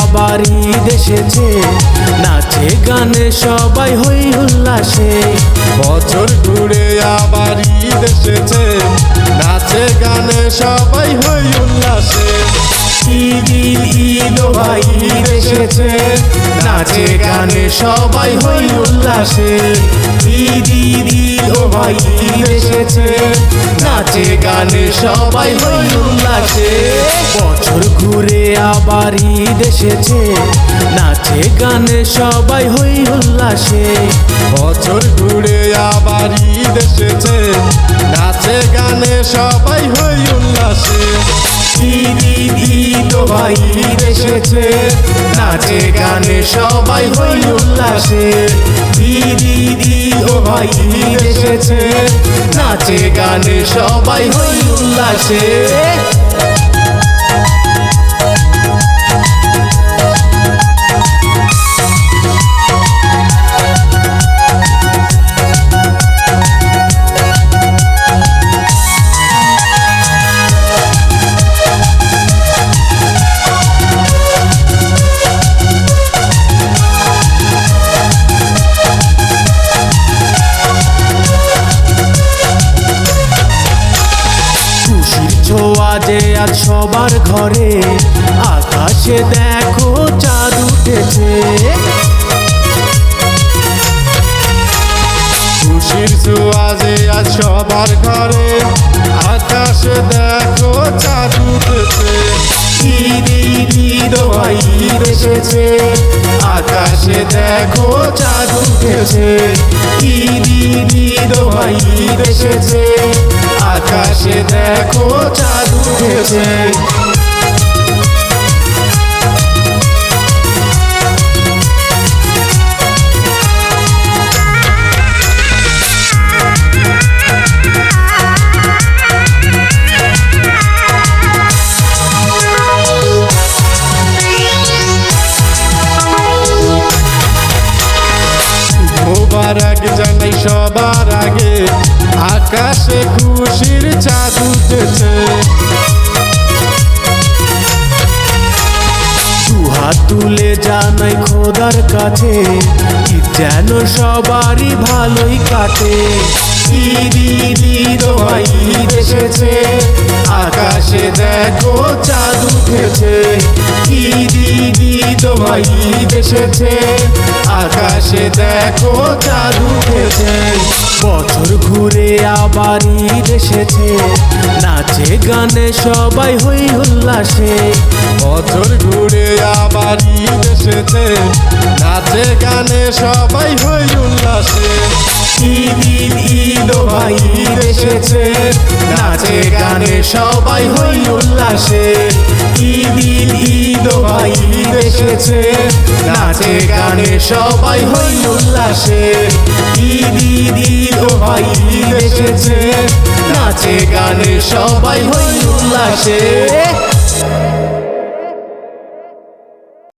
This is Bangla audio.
আবার ঈদ এসেছে নাচে গানে সবাই হই উল্লাসে। বছর ঘুরে আবার ঈদ এসেছে নাচে গানে সবাই হই উল্লাসে। ঈদ ঈদ ভাই ঈদ এসেছে নাচে গানে সবাই হই উল্লাসে। ঈদ ঈদ ভাই এসেছে। নাচে, গানে সবাই হই বছর ঘুরে আবার ঈদ এসেছে। নাচে, গানে সবাই হই উল্লাসে বছর ঘুরে আবার ঈদ এসেছে। নাচে, গানে সবাই হই উল্লাসে ভাই ঈদ এসেছে। নাচে গানে সবাই হই উল্লাসে। দিদি ঈদ ও ভাই এসেছে। নাচে গানে সবাই হই উল্লাসে। যে আজ সবার ঘরে, আকাশে দেখো চাঁদ উঠেছে। খুশির ছোঁয়াজে আজ সবার ঘরে, আকাশে দেখো চাঁদ উঠেছে। এসেছে, আকাশে দেখো চাঁদ উঠেছে। ভাই ঈদ এসেছে আকাশে দেখো চাঁদ উঠেছে। আকাশে খুশির চাঁদ উঠেছে হাত তুলে জানাই খোদার কাছে যেন সবারই ভালোই কাটে। ঈদ ঈদ এসেছে। আকাশে দেখো চাঁদ উঠেছে। ঈদ ঈদ এসেছে। আকাশে দেখো চাঁদ উঠেছে। বছর ঘুরে আবার ঈদ এসেছে। নাচে গানে সবাই হই উল্লাসে। বছর ঘুরে আবার ঈদ এসেছে। নাচে গানে সবাই হই এসেছে। নাচে, গানে সবাই হই উল্লাসে। এসেছে। নাচে, গানে সবাই হই উল্লাসে। এসেছে। নাচে, গানে সবাই হই উল্লাসে।